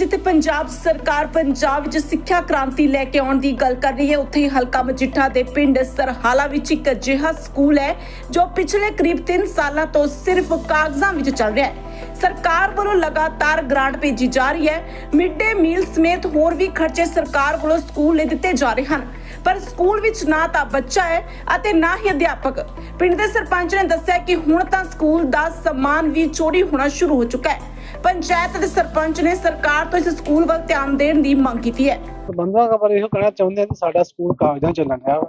ਜਿੱਥੇ ਪੰਜਾਬ ਸਰਕਾਰ ਪੰਜਾਬ ਵਿੱਚ ਸਿੱਖਿਆ ਕ੍ਰਾਂਤੀ ਲੈ ਕੇ ਆਉਣ ਦੀ ਗੱਲ ਕਰ ਰਹੀ ਹੈ। ਉੱਥੇ ਹੀ ਹਲਕਾ ਮਜੀਠਾ ਦੇ ਪਿੰਡ ਸਰਹਾਲਾ ਵਿੱਚ ਇੱਕ ਅਜਿਹਾ ਸਕੂਲ ਹੈ, ਜੋ ਪਿਛਲੇ ਕਰੀਬ 3 ਸਾਲਾਂ ਤੋਂ ਸਿਰਫ ਕਾਗਜ਼ਾਂ ਵਿੱਚ ਚੱਲ ਰਿਹਾ ਹੈ। ਸਰਕਾਰ ਵੱਲੋਂ ਲਗਾਤਾਰ ਗ੍ਰਾਂਟ ਭੇਜੀ ਜਾ ਰਹੀ ਹੈ। ਮਿਡ ਡੇ ਮੀਲ ਸਮੇਤ ਹੋਰ ਵੀ ਖਰਚੇ ਸਰਕਾਰ ਵੱਲੋਂ ਸਕੂਲ ਲਈ ਦਿੱਤੇ ਜਾ ਰਹੇ ਹਨ। ਪਰ ਸਕੂਲ ਵਿੱਚ ਨਾ ਤਾਂ ਬੱਚਾ ਹੈ ਅਤੇ ਨਾ ਹੀ ਅਧਿਆਪਕ। ਪਿੰਡ ਦੇ ਸਰਪੰਚ ਨੇ ਦੱਸਿਆ ਕਿ ਹੁਣ ਤਾਂ ਸਕੂਲ ਦਾ ਸਮਾਨ ਵੀ ਚੋਰੀ ਹੋਣਾ ਸ਼ੁਰੂ ਹੋ ਚੁੱਕਾ ਹੈ। ਪੰਚਾਇਤ ਦੇ ਸਰਪੰਚ ਨੇ ਸਰਕਾਰ ਤੋਂ ਇਸ ਸਕੂਲ ਵੱਲ ਧਿਆਨ ਦੇਣ ਦੀ ਮੰਗ ਕੀਤੀ ਹੈ। ਪ੍ਰਬੰਧਕਾਂ ਖਬਰ ਇਹੋ ਕਹਿਣਾ ਚਾਹੁੰਦੇ ਆ ਕਿ ਸਾਡਾ ਸਕੂਲ ਕਾਗਜ਼ਾਂ 'ਚ ਚੱਲਣ ਵਾ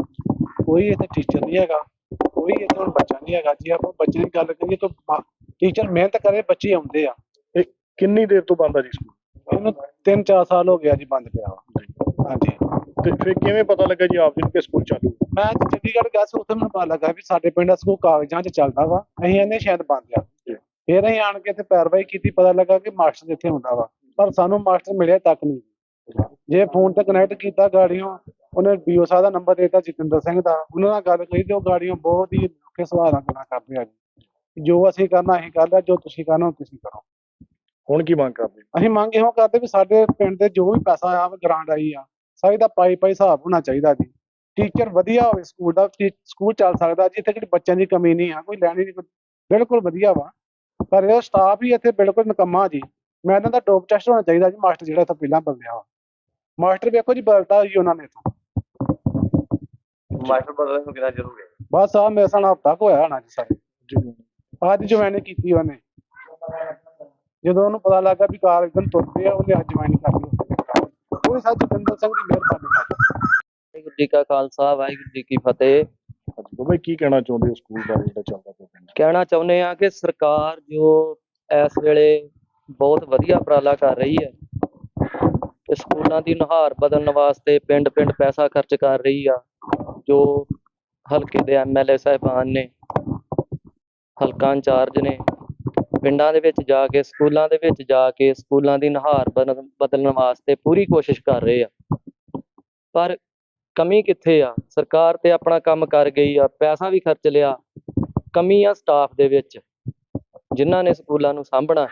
ਕੋਈ ਇੱਥੇ ਟੀਚਰ ਨਹੀਂ ਹੈਗਾ ਕੋਈ ਇੱਥੇ ਹੁਣ ਬੱਚਾ ਨਹੀਂ ਹੈਗਾ ਜੇ ਆਪਾਂ ਬੱਚੇ ਦੀ ਗੱਲ ਕਰੀਏ ਤਾਂ ਟੀਚਰ ਮਿਹਨਤ ਕਰੇ ਬੱਚੇ ਆਉਂਦੇ ਆ। ਇਹ ਕਿੰਨੀ ਦੇਰ ਤੋਂ ਬੰਦ ਆ ਜੀ ਸਕੂਲ? ਇਹਨੂੰ 3-4 ਸਾਲ ਹੋ ਗਿਆ ਜੀ ਬੰਦ ਪਿਆ ਵਾ। ਹਾਂਜੀ। ਤੇ ਫਿਰ ਕਿਵੇਂ ਪਤਾ ਲੱਗਾ ਜੀ ਆਪ ਜੀ ਨੂੰ ਕਿ ਸਕੂਲ ਚਾਲੂ ਹੈ? ਮੈਂ ਚੰਡੀਗੜ੍ਹ ਗਿਆ ਸੀ ਉੱਥੇ ਮੈਨੂੰ ਪਤਾ ਲੱਗਾ ਵੀ ਸਾਡੇ ਪਿੰਡ ਸਕੂਲ ਕਾਗਜ਼ਾਂ 'ਚ ਚੱਲਦਾ ਵਾ ਅਸੀਂ ਇਹਨੇ ਸ਼ਾਇਦ ਬੰਦ ਆ ਫਿਰ ਅਸੀਂ ਆਣ ਕੇ ਇੱਥੇ ਪੈਰਵਾਈ ਕੀਤੀ ਪਤਾ ਲੱਗਾ ਕਿ ਮਾਸਟਰ ਇੱਥੇ ਹੁੰਦਾ ਵਾ ਪਰ ਸਾਨੂੰ ਮਾਸਟਰ ਮਿਲਿਆ ਤੱਕ ਨਹੀਂ। ਜੇ ਫੋਨ ਤੇ ਕਨੈਕਟ ਕੀਤਾ ਗਾੜੀਆਂ ਉਹਨੇ ਬੀਓ ਸਾਹਿਬ ਦਾ ਨੰਬਰ ਦਿੱਤਾ ਜਤਿੰਦਰ ਸਿੰਘ ਦਾ। ਉਹਨਾਂ ਨਾਲ ਗੱਲ ਕਰੀ ਤੇ ਉਹ ਗਾੜੀਆਂ ਬਹੁਤ ਹੀ ਔਖੇ ਸੁਭਾਅ ਨਾਲ ਗੱਲਾਂ ਕਰਦੇ ਆ ਜੀ। ਜੋ ਅਸੀਂ ਕਰਨਾ ਅਸੀਂ ਕਰ ਲਿਆ ਜੋ ਤੁਸੀਂ ਕਰਨਾ ਉਹ ਤੁਸੀਂ ਕਰੋ। ਹੁਣ ਕੀ ਮੰਗ ਕਰਦੇ? ਅਸੀਂ ਮੰਗ ਇਹੋ ਕਰਦੇ ਵੀ ਸਾਡੇ ਪਿੰਡ ਦੇ ਜੋ ਵੀ ਪੈਸਾ ਆ ਗ੍ਰਾਂਟ ਆਈ ਆ ਸਾਰੀ ਦਾ ਪਾਈ ਪਾਈ ਹਿਸਾਬ ਹੋਣਾ ਚਾਹੀਦਾ ਜੀ। ਟੀਚਰ ਵਧੀਆ ਹੋਵੇ ਸਕੂਲ ਦਾ ਸਕੂਲ ਚੱਲ ਸਕਦਾ ਜੀ ਇੱਥੇ ਕਿਹੜੀ ਬੱਚਿਆਂ ਦੀ ਕਮੀ ਨਹੀਂ ਆ ਕੋਈ ਲੈਣੀ ਨਹੀਂ ਬਿਲਕੁਲ ਵਧੀਆ ਵਾ। ਪਰ ਇਹਦਾ ਸਟਾਫ ਹੀ ਇੱਥੇ ਬਿਲਕੁਲ ਨਿਕੰਮਾ ਜੀ। ਮੈਂ ਇਹਨਾਂ ਦਾ ਟੋਪ ਟੈਸਟ ਹੋਣਾ ਚਾਹੀਦਾ ਜੀ ਮਾਸਟਰ ਜਿਹੜਾ ਇੱਥੇ ਪਹਿਲਾਂ ਬਦਲਿਆ ਵਾ। ਮਾਸਟਰ ਵੇਖੋ ਜੀ ਬਦਲਤਾ ਜੀ ਉਹਨਾਂ ਨੇ ਇੱਥੋਂ। ਮਾਸਟਰ ਬਦਲਣ ਨੂੰ ਕਿੰਨਾ ਜ਼ਰੂਰੀ ਹੈ ਬਸ ਆ ਮੇਰੇ ਸਾਲ ਹਫਤਾ ਕੁ ਹੋਇਆ ਹੋਣਾ ਜੀ ਸਾਰੇ। ਜੀ ਅੱਜ ਜੁਆਇਨ ਕੀਤੀ ਉਹਨੇ। ਜਦੋਂ ਉਹਨੂੰ ਪਤਾ ਲੱਗਾ ਵੀ ਕਾਰ ਇੱਕਦਮ ਤੁਰਦੇ ਆ ਉਹਨੇ ਅੱਜ ਜੁਆਇਨ ਕਰ ਲਈ ਉਹ ਸਾਡੀ ਜਤਿੰਦਰ ਸਿੰਘ ਦੀ ਮਿਹਰਬਾਨੀ ਵਾਹਿਗੁਰੂ ਜੀ ਕਾ ਖਾਲਸਾ ਵਾਹਿਗੁਰੂ ਜੀ ਕੀ ਫਤਿਹ ਹਾਂਜੀ ਬਾਬਾ ਕੀ ਕਹਿਣਾ ਚਾਹੁੰਦੇ ਹੋ ਸਕੂਲ ਬਾਰੇ ਜਿਹੜਾ ਚੱਲਦਾ ਪਿਆ ਪਿੰਡ? ਕਹਿਣਾ ਚਾਹੁੰਦੇ ਆ ਕਿ ਸਰਕਾਰ ਜੋ ਇਸ ਵੇਲੇ ਬਹੁਤ ਵਧੀਆ ਉਪਰਾਲਾ ਕਰ ਰਹੀ ਹੈ ਤੇ ਸਕੂਲਾਂ ਦੀ ਨੁਹਾਰ ਬਦਲਣ ਵਾਸਤੇ ਪਿੰਡ ਪਿੰਡ ਪੈਸਾ ਖਰਚ ਕਰ ਰਹੀ ਆ ਜੋ ਹਲਕੇ ਦੇ ਐਮਐਲਏ ਸਾਹਿਬਾਨ ਨੇ ਹਲਕਾ ਇੰਚਾਰਜ ਨੇ ਪਿੰਡਾਂ ਦੇ ਵਿੱਚ ਜਾ ਕੇ, ਸਕੂਲਾਂ ਦੇ ਵਿੱਚ ਜਾ ਕੇ, ਸਕੂਲਾਂ ਦੀ ਨਹਾਰ ਬਦਲ- ਬਦਲਣ ਵਾਸਤੇ ਪੂਰੀ ਕੋਸ਼ਿਸ਼ ਕਰ ਰਹੇ ਆ। ਪਰ ਕਮੀ ਕਿੱਥੇ ਆ? ਸਰਕਾਰ ਤੇ ਆਪਣਾ ਕੰਮ ਕਰ ਗਈ ਆ, ਪੈਸਾ ਵੀ ਖਰਚ ਲਿਆ, ਕਮੀ ਆ ਸਟਾਫ ਦੇ ਵਿੱਚ, ਜਿਨ੍ਹਾਂ ਨੇ ਸਕੂਲਾਂ ਨੂੰ ਸਾਂਭਣਾ।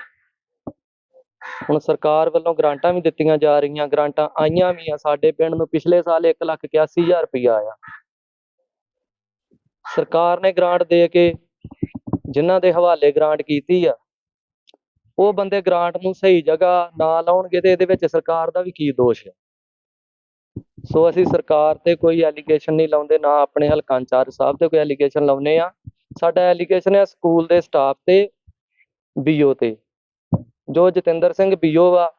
ਹੁਣ ਸਰਕਾਰ ਵੱਲੋਂ ਗ੍ਰਾਂਟਾਂ ਵੀ ਦਿੱਤੀਆਂ ਜਾ ਰਹੀਆਂ, ਗ੍ਰਾਂਟਾਂ ਆਈਆਂ ਵੀ ਆ। ਸਾਡੇ ਪਿੰਡ ਨੂੰ ਪਿਛਲੇ ਸਾਲ 181000 ਰੁਪਇਆ ਆਇਆ। ਸਰਕਾਰ ਨੇ ਗ੍ਰਾਂਟ ਦੇ ਕੇ ਜਿਨ੍ਹਾਂ ਦੇ ਹਵਾਲੇ ਗ੍ਰਾਂਟ ਕੀਤੀ ਆ, ਉਹ ਬੰਦੇ ਗ੍ਰਾਂਟ ਨੂੰ ਸਹੀ ਜਗ੍ਹਾ ਨਾ ਲਾਉਣਗੇ ਤੇ ਇਹਦੇ ਵਿੱਚ ਸਰਕਾਰ ਦਾ ਵੀ ਕੀ ਦੋਸ਼ ਹੈ ਸੋ ਅਸੀਂ ਸਰਕਾਰ ਤੇ ਕੋਈ ਐਲੀਗੇਸ਼ਨ ਨਹੀਂ ਲਾਉਂਦੇ, ਨਾ ਆਪਣੇ ਹਲਕਾ ਇੰਚਾਰਜ ਸਾਹਿਬ ਤੇ ਕੋਈ ਐਲੀਗੇਸ਼ਨ ਲਾਉਨੇ ਆ ਸਾਡਾ ਐਲੀਗੇਸ਼ਨ ਹੈ ਸਕੂਲ ਦੇ ਸਟਾਫ ਤੇ ਬੀਓ ਤੇ। ਜੋ ਜਤਿੰਦਰ ਸਿੰਘ ਬੀਓ ਵਾ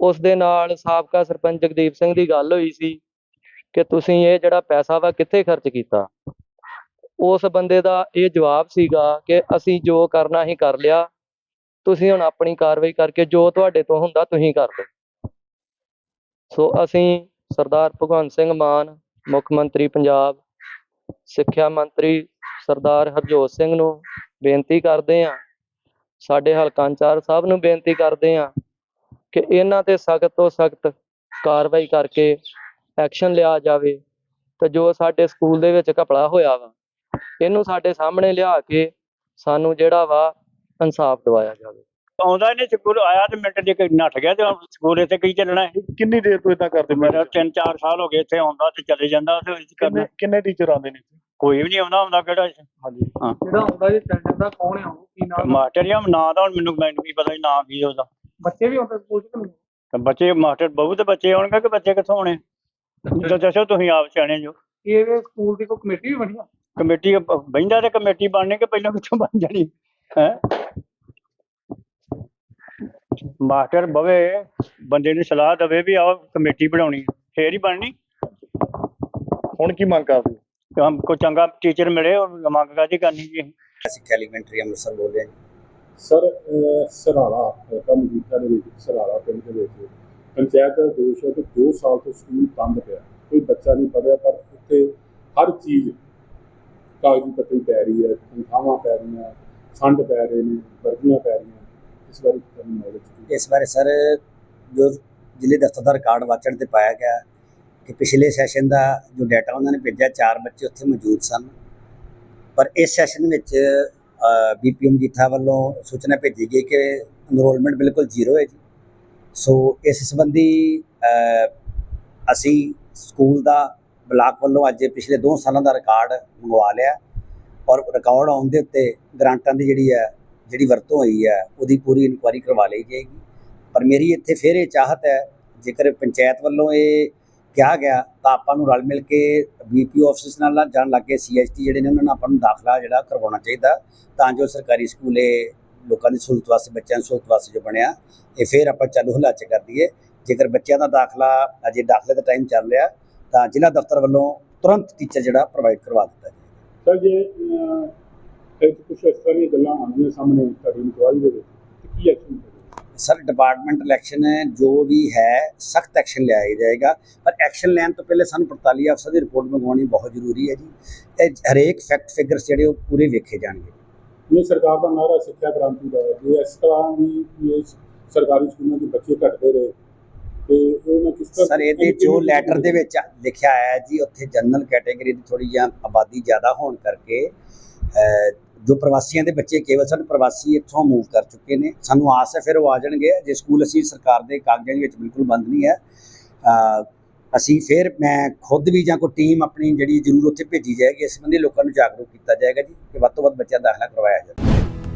ਉਸ ਦੇ ਨਾਲ ਸਾਬਕਾ ਸਰਪੰਚ ਜਗਦੀਪ ਸਿੰਘ ਦੀ ਗੱਲ ਹੋਈ ਸੀ ਕਿ ਤੁਸੀਂ ਇਹ ਜਿਹੜਾ ਪੈਸਾ ਵਾ ਕਿੱਥੇ ਖਰਚ ਕੀਤਾ? ਉਸ ਬੰਦੇ ਦਾ ਇਹ ਜਵਾਬ ਸੀਗਾ ਕਿ ਅਸੀਂ ਜੋ ਕਰਨਾ ਹੀ ਕਰ ਲਿਆ, ਤੁਸੀਂ ਹੁਣ ਆਪਣੀ ਕਾਰਵਾਈ ਕਰਕੇ ਜੋ ਤੁਹਾਡੇ ਤੋਂ ਹੁੰਦਾ ਤੁਸੀਂ ਕਰ ਦਿਓ ਸੋ ਅਸੀਂ ਸਰਦਾਰ ਭਗਵੰਤ ਸਿੰਘ ਮਾਨ, ਮੁੱਖ ਮੰਤਰੀ ਪੰਜਾਬ, ਸਿੱਖਿਆ ਮੰਤਰੀ ਸਰਦਾਰ ਹਰਜੋਤ ਸਿੰਘ ਨੂੰ ਬੇਨਤੀ ਕਰਦੇ ਹਾਂ, ਸਾਡੇ ਹਲਕਾ ਇੰਚਾਰਜ ਸਾਹਿਬ ਨੂੰ ਬੇਨਤੀ ਕਰਦੇ ਹਾਂ ਕਿ ਇਹਨਾਂ ਤੇ ਸਖਤ ਤੋਂ ਸਖਤ ਕਾਰਵਾਈ ਕਰਕੇ ਐਕਸ਼ਨ ਲਿਆ ਜਾਵੇ ਤੇ ਜੋ ਸਾਡੇ ਸਕੂਲ ਦੇ ਵਿੱਚ ਘਪਲਾ ਹੋਇਆ ਵਾ ਇਹਨੂੰ ਸਾਡੇ ਸਾਹਮਣੇ ਲਿਆ ਕੇ ਸਾਨੂੰ ਜਿਹੜਾ ਵਾ ਇਨਸਾਫ ਦਿਵਾਇਆ ਜਾਵੇ। ਆਉਂਦਾ ਨਹੀਂ ਸਕੂਲ ਆਇਆ ਤੇ ਮਿੰਟ ਦੇ ਕੇ ਨੱਠ ਗਿਆ ਤੇ ਹੁਣ ਸਕੂਲ ਇੱਥੇ ਕੀ ਚੱਲਣਾ ਹੈ ਕਿੰਨੀ ਦੇਰ ਤੋਂ ਇਦਾਂ ਕਰਦੇ ਮੇਰਾ ਨੇ? 3-4 ਸਾਲ ਹੋ ਗਏ ਇੱਥੇ ਆਉਂਦਾ ਤੇ ਚਲੇ ਜਾਂਦਾ ਤੇ ਕੀ ਕਰਨਾ। ਕਿੰਨੇ ਟੀਚਰ ਆਉਂਦੇ ਨੇ? ਕੋਈ ਵੀ ਨਹੀਂ ਆਉਂਦਾ ਹੁੰਦਾ ਕਿਹੜਾ। ਹਾਂਜੀ। ਜਿਹੜਾ ਹੁੰਦਾ ਜੀ ਚੰਦਰ ਦਾ ਕੌਣ ਹੈ ਉਹ? ਕੀ ਮਾਸਟਰ ਜੀ ਨਾਂ ਦਾ ਹੁਣ ਮੈਨੂੰ ਮੈਨੂੰ ਵੀ ਪਤਾ ਨਹੀਂ ਨਾਂ ਕੀ ਉਹਦਾ। ਬੱਚੇ ਵੀ ਹੁੰਦੇ ਸਕੂਲ ਚ ਤੇ ਬੱਚੇ ਮਾਸਟਰ ਬਹੁਤ ਬੱਚੇ ਆਉਣਗੇ ਕਿ ਬੱਚੇ ਕਿੱਥੋਂ ਆਉਣੇ? ਦੱਸੋ ਤੁਸੀਂ ਆਪ ਸਿਆਣੇ ਜੋ। ਇਹ ਸਕੂਲ ਦੀ ਕੋਈ ਕਮੇਟੀ ਵੀ ਬਣੀ ਆ? ਕਮੇਟੀ ਬਹਿੰਦਾ ਤੇ ਕਮੇਟੀ ਬਣਨੀ ਕਿ ਪਹਿਲਾਂ ਕਿੱਥੋਂ ਬਣ ਜਾਣੀ? ਹੈ? ਮਾਸਟਰ ਬਵੇ ਬੰਦੇ ਨੂੰ ਸਲਾਹ ਦੇਵੇ ਵੀ ਆਓ ਕਮੇਟੀ ਬਣਾਉਣੀ ਫੇਰ ਹੀ ਬਣਨੀ। ਹੁਣ ਕੀ ਮੰਗ ਕਰਦੇ ਹਮ ਕੋ ਚੰਗਾ ਟੀਚਰ ਮਿਲੇ ਉਹ ਮੰਗ ਕਾਹਦੀ ਕਰਨੀ ਜੀ? ਅਸੀਂ? ਸਿੱਖਿਆ ਐਲੀਮੈਂਟਰੀ ਅੰਮ੍ਰਿਤਸਰ ਬੋਲ ਰਹੇ। ਸਰ ਸਰਾਲਾ ਹਲਕਾ ਮਜੀਠਾ ਦੇ ਵਿੱਚ ਸਰਾਲਾ ਪਿੰਡ ਦੇ ਵਿੱਚ ਪੰਚਾਇਤ ਦਾ ਦੋਸ਼ ਹੈ ਕਿ 2 ਸਾਲ ਤੋਂ ਸਕੂਲ ਬੰਦ ਪਿਆ। ਕੋਈ ਬੱਚਾ ਨਹੀਂ ਪੜ੍ਹਿਆ ਪਰ ਉੱਥੇ ਹਰ ਚੀਜ਼ ਕਾਗਜ਼ੀ ਪੱਤਰੀ ਪੈ ਰਹੀ ਹੈ, ਤਨਖਾਹਾਂ ਪੈ ਰਹੀਆਂ, ਫੰਡ ਪੈ ਰਹੇ ਨੇ, ਵਰਦੀਆਂ ਪੈ ਰਹੀਆਂ, ਇਸ ਬਾਰੇ ਤੁਹਾਨੂੰ ਨੌਲੇਜ ਇਸ ਬਾਰੇ ਸਰ, ਜੋ ਜ਼ਿਲ੍ਹੇ ਦਫ਼ਤਰ ਦਾ ਰਿਕਾਰਡ ਵਾਚਣ ਤੇ ਪਾਇਆ ਗਿਆ ਕਿ ਪਿਛਲੇ ਸੈਸ਼ਨ ਦਾ ਜੋ ਡਾਟਾ ਉਹਨਾਂ ਨੇ ਭੇਜਿਆ, ਚਾਰ ਬੱਚੇ ਉੱਥੇ ਮੌਜੂਦ ਸਨ। ਪਰ ਇਸ ਸੈਸ਼ਨ ਵਿੱਚ ਬੀਪੀਐਮ ਜੀਠਾ ਵੱਲੋਂ ਸੂਚਨਾ ਭੇਜੀ ਗਈ ਕਿ ਐਨਰੋਲਮੈਂਟ ਬਿਲਕੁਲ ਜ਼ੀਰੋ ਹੈ ਜੀ। ਸੋ ਇਸ ਸੰਬੰਧੀ ਅਸੀਂ ਸਕੂਲ ਦਾ ਬਲਾਕ ਵੱਲੋਂ ਅੱਜ ਪਿਛਲੇ 2 ਸਾਲਾਂ ਦਾ ਰਿਕਾਰਡ ਮੰਗਵਾ ਲਿਆ ਔਰ ਰਿਕਾਰਡ ਆਉਣ ਦੇ ਉੱਤੇ ਗ੍ਰਾਂਟਾਂ ਦੀ ਜਿਹੜੀ ਹੈ, ਜਿਹੜੀ ਵਰਤੋਂ ਹੋਈ ਹੈ, ਉਹਦੀ ਪੂਰੀ ਇਨਕੁਆਇਰੀ ਕਰਵਾ ਲਈ ਜਾਏਗੀ। ਪਰ ਮੇਰੀ ਇੱਥੇ ਫਿਰ ਇਹ ਚਾਹਤ ਹੈ, ਜੇਕਰ ਪੰਚਾਇਤ ਵੱਲੋਂ ਇਹ ਕਿਹਾ ਗਿਆ, ਤਾਂ ਆਪਾਂ ਨੂੰ ਰਲ ਮਿਲ ਕੇ ਬੀਪੀਓ ਆਫਿਸ ਨਾਲ ਜਾਣ ਲੱਗੇ ਸੀਐਚਟੀ ਜਿਹੜੇ ਨੇ, ਉਹਨਾਂ ਨੂੰ ਆਪਾਂ ਨੂੰ ਦਾਖਲਾ ਜਿਹੜਾ ਕਰਵਾਉਣਾ ਚਾਹੀਦਾ, ਤਾਂ ਜੋ ਸਰਕਾਰੀ ਸਕੂਲ ਇਹ ਲੋਕਾਂ ਦੀ ਸਹੂਲਤ ਵਾਸਤੇ, ਬੱਚਿਆਂ ਦੀ ਸਹੂਲਤ ਵਾਸਤੇ ਜੋ ਬਣਿਆ, ਇਹ ਫਿਰ ਆਪਾਂ ਚਾਲੂ ਹਲਾਚੇ ਕਰ ਦਈਏ। ਜੇਕਰ ਬੱਚਿਆਂ ਦਾ ਦਾਖਲਾ ਅਜੇ ਦਾਖਲੇ ਦਾ ਟਾਈਮ ਚੱਲ ਰਿਹਾ ਤਾਂ ਜ਼ਿਲ੍ਹਾ ਦਫ਼ਤਰ ਵੱਲੋਂ ਤੁਰੰਤ ਟੀਚਰ ਜਿਹੜਾ ਪ੍ਰੋਵਾਈਡ ਕਰਵਾ ਦਿੱਤਾ ਸਰ ਜੇ ਇਹ ਕੁਝ ਇਸ ਤਰ੍ਹਾਂ ਦੀਆਂ ਗੱਲਾਂ ਆਉਂਦੀਆਂ ਸਾਹਮਣੇ ਤੁਹਾਡੀ ਇਨਕੁਆਇਰੀ ਦੇ ਵਿੱਚ ਤੇ ਕੀ ਐਕਸ਼ਨ ਸਰ ਡਿਪਾਰਟਮੈਂਟ ਇਲੈਕਸ਼ਨ ਹੈ ਜੋ ਵੀ ਹੈ ਸਖਤ ਐਕਸ਼ਨ ਲਿਆ ਜਾਏਗਾ। ਪਰ ਐਕਸ਼ਨ ਲੈਣ ਤੋਂ ਪਹਿਲੇ ਸਾਨੂੰ 45 ਅਫਸਰ ਦੀ ਰਿਪੋਰਟ ਮੰਗਵਾਉਣੀ ਬਹੁਤ ਜ਼ਰੂਰੀ ਹੈ ਜੀ। ਇਹ ਹਰੇਕ ਫੈਕਟ ਫਿਗਰਸ ਜਿਹੜੇ ਉਹ ਪੂਰੇ ਵੇਖੇ ਜਾਣਗੇ। ਇਹ ਸਰਕਾਰ ਦਾ ਨਾਰਾ ਸਿੱਖਿਆ ਕ੍ਰਾਂਤੀ ਦਾ ਹੈ ਜੇ ਇਸ ਤਰ੍ਹਾਂ ਵੀ ਸਰਕਾਰੀ ਸਕੂਲਾਂ ਦੇ ਬੱਚੇ ਘਟਦੇ ਰਹੇ ਤੇ ਕਿਸ ਤਰ੍ਹਾਂ ਸਰ ਇਹਦੇ ਜੋ ਲੈਟਰ ਦੇ ਵਿੱਚ ਲਿਖਿਆ ਆਇਆ ਜੀ ਉੱਥੇ ਜਨਰਲ ਕੈਟਾਗਰੀ ਦੀ ਥੋੜੀ ਜਿਹੀ ਆਬਾਦੀ ਜ਼ਿਆਦਾ ਹੋਣ ਕਰਕੇ ਜੋ ਪ੍ਰਵਾਸੀਆਂ ਦੇ ਬੱਚੇ ਕੇਵਲ ਸਨ ਪ੍ਰਵਾਸੀ ਇੱਥੋਂ ਮੂਵ ਕਰ ਚੁੱਕੇ ਨੇ। ਸਾਨੂੰ ਆਸ ਹੈ ਫਿਰ ਉਹ ਆ ਜਾਣਗੇ। ਜੇ ਸਕੂਲ ਅਸੀਂ ਸਰਕਾਰ ਦੇ ਕਾਗਜ਼ਾਂ ਵਿੱਚ ਬਿਲਕੁਲ ਬੰਦ ਨਹੀਂ ਹੈ ਅਸੀਂ ਫਿਰ ਮੈਂ ਖੁਦ ਵੀ ਜਾਂ ਕੋਈ ਟੀਮ ਆਪਣੀ ਜਿਹੜੀ ਜ਼ਰੂਰ ਉੱਥੇ ਭੇਜੀ ਜਾਏਗੀ ਇਸ ਸੰਬੰਧੀ ਲੋਕਾਂ ਨੂੰ ਜਾਗਰੂਕ ਕੀਤਾ ਜਾਏਗਾ ਜੀ ਕਿ ਵੱਧ ਤੋਂ ਵੱਧ ਬੱਚਿਆਂ ਦਾ ਦਾਖਲਾ ਕਰਵਾਇਆ ਜਾਵੇ।